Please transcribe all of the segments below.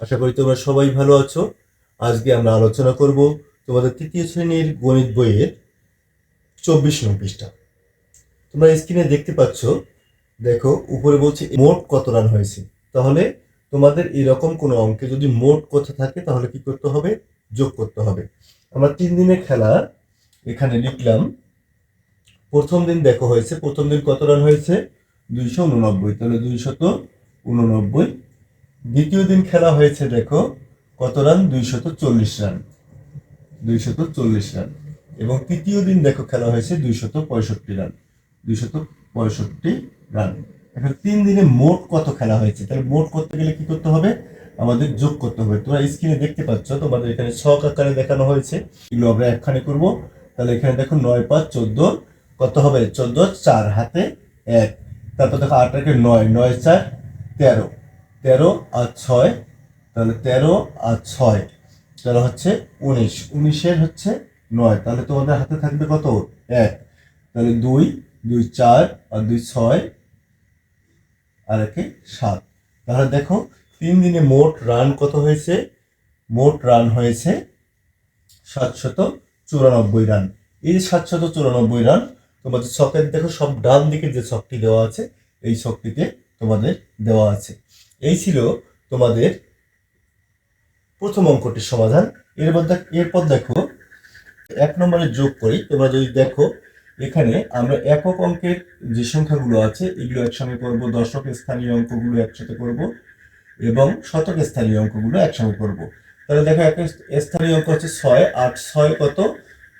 আশা করি তোমরা সবাই ভালো আছো। আজকে আমরা আলোচনা করব তোমাদের তৃতীয় শ্রেণির গণিত বইয়ের চব্বিশ নং পৃষ্ঠা। তোমরা স্ক্রিনে দেখতে পাচ্ছ, দেখো, উপরে বলছে মোট কত রান হয়েছে। তাহলে তোমাদের এরকম কোনো অঙ্কে যদি মোট কথা থাকে, তাহলে কি করতে হবে? যোগ করতে হবে। আমরা তিন দিনের খেলা এখানে লিখলাম। প্রথম দিন দেখো হয়েছে, প্রথম দিন কত রান হয়েছে? দুইশো উননব্বই। তাহলে দুইশত উননব্বই দ্বিতীয় দিন খেলা হয়েছে, দেখো, কত রান? দুইশত চল্লিশ রান। দুইশত চল্লিশ রান। এবং তৃতীয় দিন, দেখো, খেলা হয়েছে দুইশত পঁয়ষট্টি রান। দুইশত পঁয়ষট্টি রান। এখন তিন দিনে মোট কত খেলা হয়েছে? তাহলে মোট করতে গেলে কি করতে হবে? আমাদের যোগ করতে হবে। তোমরা স্ক্রিনে দেখতে পাচ্ছ, তোমাদের এখানে ছক আকারে দেখানো হয়েছে। এগুলো আমরা একখানে করব। তাহলে এখানে দেখো, নয় পাঁচ চোদ্দ। কত হবে? চোদ্দ, চার হাতে এক। তারপর দেখো, আট নয় নয় চার, তেরো। তেরো আর ছয়, তাহলে তেরো আর ছয়, তাহলে হচ্ছে উনিশ। উনিশের হচ্ছে নয়, তাহলে তোমাদের হাতে থাকবে কত? এক। তাহলে দুই দুই চার আর দুই ছয়, আর একে সাত। তাহলে দেখো, তিন দিনে মোট রান কত হয়েছে? মোট রান হয়েছে সাতশত চুরানব্বই রান। এই যে সাতশত চুরানব্বই রান তোমাদের ছকের দেখো সব ডান দিকে যে ছকটি দেওয়া আছে, এই ছকটিতে তোমাদের দেওয়া আছে। এই ছিল তোমাদের প্রথম অঙ্কটির সমাধান। এরপর দেখ এরপর দেখো, এক নম্বরে যোগ করি। তোমরা যদি দেখো, এখানে আমরা একক অঙ্কের যে সংখ্যাগুলো আছে, এগুলো একসঙ্গে করব, দশক স্থানীয় অঙ্কগুলো একসাথে করব এবং শতক স্থানীয় অঙ্কগুলো একসঙ্গে করব। তাহলে দেখো, এক স্থানীয় অঙ্ক হচ্ছে ছয়, আট, ছয় কত?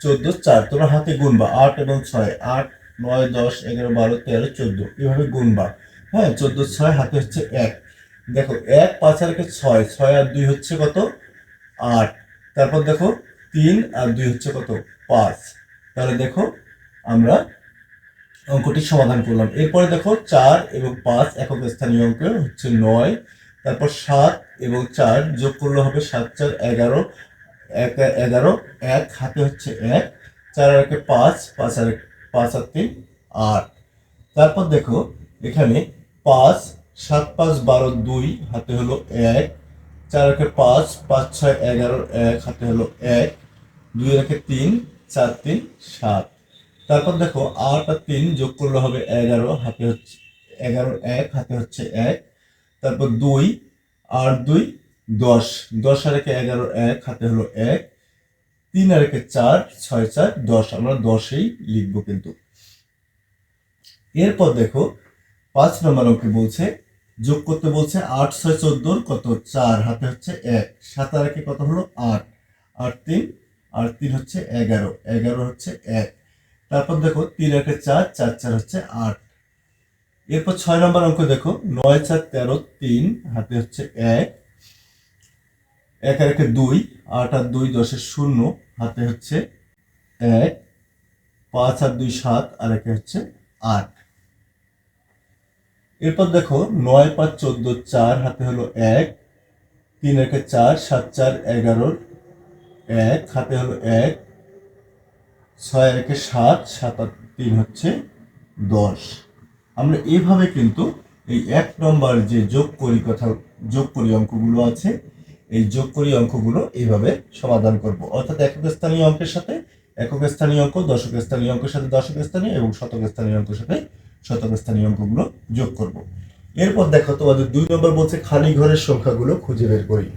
চোদ্দ, চার। তোমরা হাতে গুনবা, আট এবং ছয়, আট, নয়, দশ, এগারো, বারো, তেরো, চোদ্দ। এভাবে গুনবা। হ্যাঁ চোদ্দ, ছয় হাতে হচ্ছে এক। দেখো, এক, পাঁচ আর একে ছয় ছয় আর দুই হচ্ছে কত? আট। তারপর দেখো, তিন আর দুই হচ্ছে কত? পাঁচ। তাহলে দেখো, আমরা অঙ্কটি সমাধান করলাম। এরপরে দেখো, চার এবং পাঁচ একক স্থানীয় অঙ্ক হচ্ছে নয়। তারপর সাত এবং চার যোগ করলে হবে সাত, চার, এগারো। এক এগারো, এক, হাতে হচ্ছে এক। চার আর একে পাঁচ পাঁচ আর পাঁচ আর তিন, আট। তারপর দেখো, এখানে পাঁচ সাত পাঁচ বারো দুই, হাতে হলো এক। চার একে পাঁচ পাঁচ ছয় এগারো এক, হাতে হলো এক। দুই একে তিন, চার তিন, সাত। তারপর দেখো, আট আর তিন যোগ করলে হবে এগারো, হাতে হচ্ছে এগারো এক, হাতে হচ্ছে এক। তারপর দুই আর দুই, দশ। দশ আর একে এগারো এক, হাতে হলো এক। তিন আর একে চার, ছয় চার, দশ। আমরা দশেই লিখব কিন্তু। এরপর দেখো পাঁচ নম্বর অঙ্কে বলছে, যোগ করতে বলছে আট, ছয় চোদ্দোর কত? চার, হাতে হচ্ছে এক, সাত আর একে কত হলো? আট। আট তিন, আর তিন হচ্ছে এগারো এগারো হচ্ছে এক। তারপর দেখো, তিন একে চার চার চার হচ্ছে আট। এরপর ছয় নম্বর অঙ্ক দেখো, নয়, চার, তেরো, তিন, হাতে হচ্ছে এক এক আর একে দুই, আট আর দুই দশের শূন্য, হাতে হচ্ছে এক, পাঁচ আর দুই, সাত, আর একে হচ্ছে আট। এরপর দেখো নয় পাঁচ চোদ্দ চার হাতে হলো এক, তিন একে চার, সাত চার এগারোর এক হাতে হলো এক, ছয় একে সাত সাত আর তিন হচ্ছে দশ। আমরা এভাবে কিন্তু এই এক নম্বর যে যোগ করি কথা যোগ করি অঙ্কগুলো আছে, এই যোগ করি অঙ্কগুলো এইভাবে সমাধান করব। অর্থাৎ একক স্থানীয় অঙ্কের সাথে, একক স্থানীয় অঙ্ক, দশক স্থানীয় অঙ্কের সাথে দশক স্থানীয় এবং শতক স্থানীয় অঙ্কের সাথে শতক স্থানীয় অঙ্কগুলো যোগ করব। এরপর দেখো, তোমাদের দুই নম্বর বলছে খালি ঘরের সংখ্যাগুলো খুঁজে বের করি।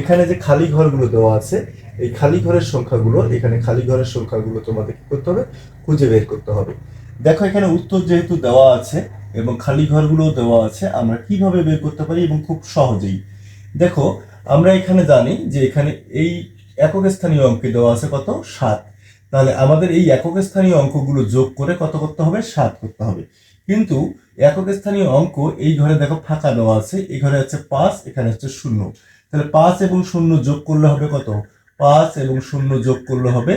এখানে যে খালি ঘরগুলো দেওয়া আছে, এই খালি ঘরের সংখ্যাগুলো, এখানে খালি ঘরের সংখ্যাগুলো তোমাদের কি করতে হবে? খুঁজে বের করতে হবে। দেখো, এখানে উত্তর যেহেতু দেওয়া আছে এবং খালি ঘরগুলো দেওয়া আছে, আমরা কীভাবে বের করতে পারি এবং খুব সহজেই। দেখো, আমরা এখানে জানি যে এখানে এই একক স্থানীয় অঙ্কে দেওয়া আছে কত? সাত। তাহলে আমাদের এই একক স্থানীয় অঙ্কগুলো যোগ করে কত করতে হবে? সাত করতে হবে। কিন্তু একক স্থানীয় অঙ্ক এই ঘরে দেখো ফাঁকা দেওয়া আছে। এই ঘরে হচ্ছে পাঁচ, এখানে হচ্ছে শূন্য। তাহলে পাঁচ এবং শূন্য যোগ করলে হবে কত? পাঁচ এবং শূন্য যোগ করলে হবে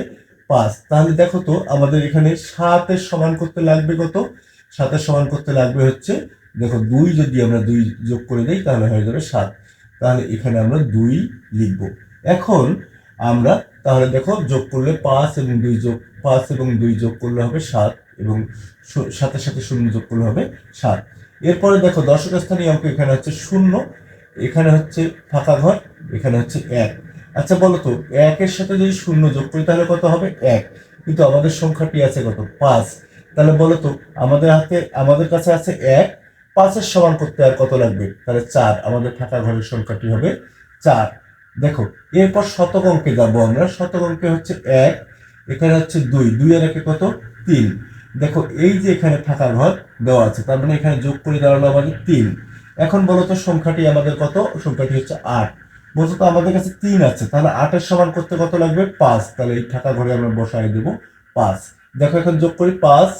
পাঁচ। তাহলে দেখো তো আমাদের এখানে সাতের সমান করতে লাগবে কত? সাতের সমান করতে লাগবে হচ্ছে, দেখো দুই যদি আমরা দুই যোগ করে দিই তাহলে হয়ে যাবে সাত। তাহলে এখানে আমরা দুই লিখব। এখন আমরা তাহলে দেখো যোগ করলে পাঁচ এবং দুই যোগ, পাঁচ এবং দুই যোগ করলে হবে সাত এবং সাথে সাথে শূন্য যোগ করলে হবে সাত। এরপরে দেখো দশক স্থানীয় অঙ্ক এখানে হচ্ছে শূন্য, এখানে হচ্ছে ফাঁকা ঘর, এখানে হচ্ছে এক। আচ্ছা বলো তো, একের সাথে যদি শূন্য যোগ করি তাহলে কত হবে? এক। কিন্তু আমাদের সংখ্যাটি আছে কত? পাঁচ। তাহলে বলো তো, আমাদের হাতে, আমাদের কাছে আছে এক, পাঁচের সমান করতে আর কত লাগবে? তাহলে চার। আমাদের ফাঁকা ঘরের সংখ্যাটি হবে চার। দেখো, এরপর শতক অঙ্কে যাব আমরা। শতক অঙ্কে হচ্ছে এক, এখানে হচ্ছে দুই। দুই আর একে কত? তিন। দেখো, এই যে এখানে ফাঁকা ঘর দেওয়া আছে, তার মানে এখানে যোগ করে দাঁড়াল আমাদের তিন। এখন বলো তো, সংখ্যাটি আমাদের কত? সংখ্যাটি হচ্ছে আট। বলতো তো, আমাদের কাছে তিন আছে, তাহলে আটের সমান করতে কত লাগবে? পাঁচ। তাহলে এই ফাঁকা ঘরে আমরা বসাই দেবো পাঁচ। দেখো, এখন যোগ করি পাঁচ,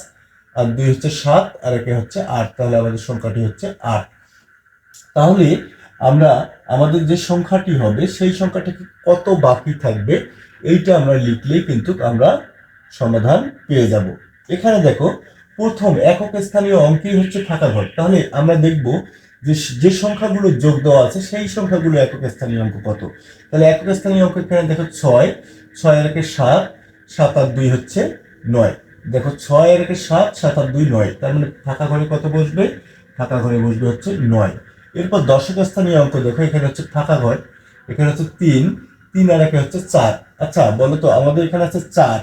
আর দুই হচ্ছে সাত, আর একে হচ্ছে আট। তাহলে আমাদের সংখ্যাটি হচ্ছে আট। তাহলে আমরা, আমাদের যে সংখ্যাটি হবে, সেই সংখ্যাটি কত বাকি থাকবে, এইটা আমরা লিখলেই কিন্তু আমরা সমাধান পেয়ে যাব। এখানে দেখো, প্রথম একক স্থানীয় অঙ্কই হচ্ছে ফাঁকা ঘর। তাহলে আমরা দেখব যে যে সংখ্যাগুলো যোগ দেওয়া আছে, সেই সংখ্যাগুলো একক স্থানীয় অঙ্ক কত? তাহলে একক স্থানীয় অঙ্ক এখানে দেখো ছয় ছয় একে সাত সাত আর দুই হচ্ছে নয়। দেখো ছয় একে সাত সাত আর দুই নয়, তার মানে ফাঁকা ঘরে কত বসবে? ফাঁকা ঘরে বসবে হচ্ছে নয়। এরপর দশক স্থানীয় অঙ্ক দেখো, এখানে হচ্ছে ফাঁকা ঘর, এখানে হচ্ছে তিন তিন আর একে হচ্ছে চার। আচ্ছা বলো তো, আমাদের এখানে আছে চার,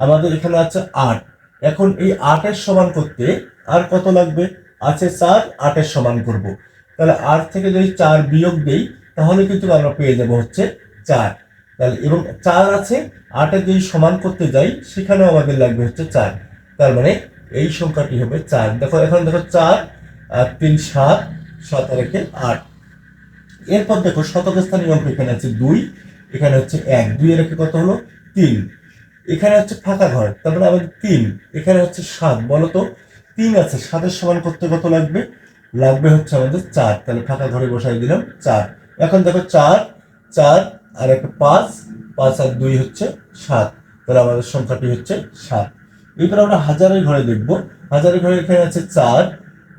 আমাদের এখানে আছে আট। এখন এই আটের সমান করতে আর কত লাগবে? আছে চার, আটের সমান করব। তাহলে আট থেকে যদি চার বিয়োগ দেই, তাহলে কিন্তু আমরা পেয়ে যাব হচ্ছে চার। তাহলে এবং চার আছে, আটের যদি সমান করতে যাই, সেখানেও আমাদের লাগবে হচ্ছে চার। তার মানে এই সংখ্যাটি হবে চার। দেখো, এখন দেখো চার তিন সাত সাত আর একে আট। এরপর দেখো শতক স্থানীয় অঙ্ক এখানে আছে দুই, এখানে হচ্ছে এক। দুই এর কত হলো? তিন। এখানে হচ্ছে ফাঁকা ঘর তারপরে আমাদের তিন। এখানে হচ্ছে সাত বলো তো তিন আছে, সাতের সমান করতে কত লাগবে? লাগবে হচ্ছে আমাদের চার। তাহলে ফাঁকা ঘরে বসাই দিলাম চার। এখন দেখো চার চার আর একটা পাঁচ পাঁচ আর দুই হচ্ছে সাত। তাহলে আমাদের সংখ্যাটি হচ্ছে সাত। এরপর আমরা হাজারের ঘরে দেখব। হাজারের ঘরে এখানে আছে চার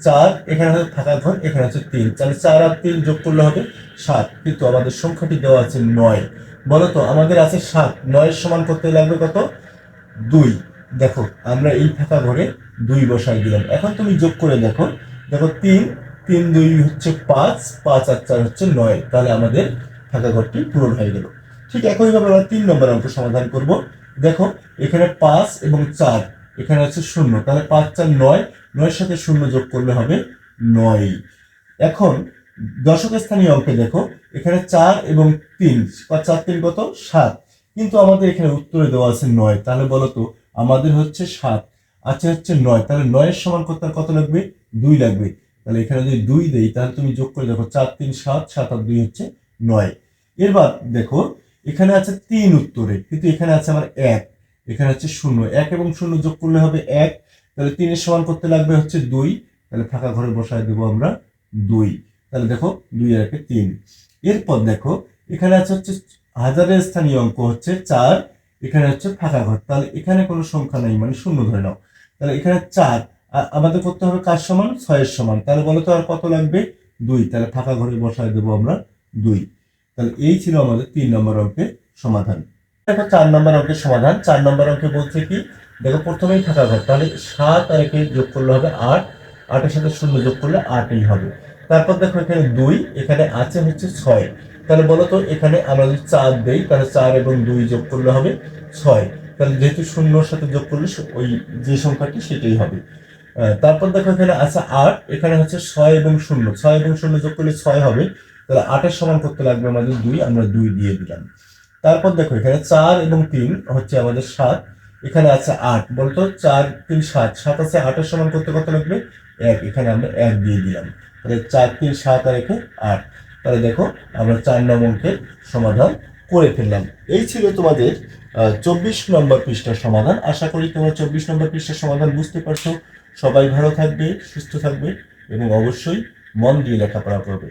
চার, এখানে হচ্ছে ফাঁকা ঘর, এখানে হচ্ছে তিন। তাহলে চার আর তিন যোগ করলে হবে সাত, কিন্তু আমাদের সংখ্যাটি দেওয়া আছে নয়। বলো তো, আমাদের আছে সাত, নয়ের সমান করতে লাগবে কত? দুই। দেখো, আমরা এই ফাঁকা ঘরে দুই বসাই দিলাম। এখন তুমি যোগ করে দেখো। দেখো, তিন তিন দুই হচ্ছে পাঁচ পাঁচ আর চার হচ্ছে নয়। তাহলে আমাদের ফাঁকা ঘরটি পূরণ হয়ে গেল। ঠিক একইভাবে আমরা তিন নম্বর অঙ্ক সমাধান করব। দেখো, এখানে পাঁচ এবং চার এখানে আছে শূন্য, তাহলে পাঁচ চার নয়, নয়ের সাথে শূন্য যোগ করলে হবে নয়। এখন দশক স্থানীয় অঙ্কে দেখো, এখানে চার এবং তিন চার, তিন কত? সাত। কিন্তু আমাদের এখানে উত্তরে দেওয়া আছে নয়, তাহলে বলো তো, আমাদের হচ্ছে সাত, আছে হচ্ছে নয়, তাহলে নয়ের সমান করতে কত লাগবে? দুই লাগবে। তাহলে এখানে যদি দুই দেই, তাহলে তুমি যোগ করে দেখো, চার, তিন, সাত সাত আর দুই হচ্ছে নয়। এবার দেখো, এখানে আছে তিন উত্তরে, কিন্তু এখানে আছে আমার এক। এখানে হচ্ছে শূন্য। এক এবং শূন্য যোগ করলে হবে এক। তাহলে তিনের সমান করতে লাগবে হচ্ছে দুই। তাহলে ফাঁকা ঘরে বসায় দেবো আমরা দুই। তাহলে দেখো দুই আর একে, তিন। এরপর দেখো, এখানে আছে হচ্ছে হাজারের স্থানীয় অঙ্ক হচ্ছে চার। এখানে হচ্ছে ফাঁকা ঘর। তাহলে এখানে কোনো সংখ্যা নেই মানে শূন্য ধরে নাও। তাহলে এখানে চার। আর আমাদের করতে হবে কার সমান? ছয়ের সমান। তাহলে বলো তো আর কত লাগবে? দুই। তাহলে ফাঁকা ঘরে বসায় দেবো আমরা দুই। তাহলে এই ছিল আমাদের তিন নম্বর অঙ্কের সমাধান। দেখো চার নম্বর অঙ্কের সমাধান। চার নম্বর অঙ্কে বলছে কি, দেখো প্রথমেই থাকা ঘর তাহলে সাত আর একে যোগ করলে হবে আট, আটের সাথে শূন্য যোগ করলে আটই হবে। তারপর দেখো এখানে দুই, এখানে আছে হচ্ছে ছয়। তাহলে বলো তো, এখানে আমরা যদি চার দেই, তাহলে চার এবং দুই যোগ করলে হবে ছয়। তাহলে যেহেতু শূন্যর সাথে যোগ করলে ওই যে সংখ্যাটি সেটাই হবে। তারপর দেখো এখানে আছে আট, এখানে হচ্ছে ছয় এবং শূন্য। ছয় এবং শূন্য যোগ করলে ছয় হবে, তাহলে আটের সমান করতে লাগবে আমাদের দুই, আমরা দুই দিয়ে দিলাম। তারপর দেখো, এখানে চার এবং তিন হচ্ছে আমাদের সাত। এখানে আছে আট, বলতো? চার, তিন, সাত। সাত আছে আটের সমান করতে কত লাগবে? এক। এখানে আমরা এক দিয়ে দিলাম। তাহলে চার, তিন, সাত আর একে আট। তাহলে দেখো, আমরা চার নম্বর অঙ্কের সমাধান করে ফেললাম। এই ছিল তোমাদের চব্বিশ নম্বর পৃষ্ঠার সমাধান। আশা করি তোমরা চব্বিশ নম্বর পৃষ্ঠার সমাধান বুঝতে পারছ। সবাই ভালো থাকবে, সুস্থ থাকবে এবং অবশ্যই মন দিয়ে লেখাপড়া করবে।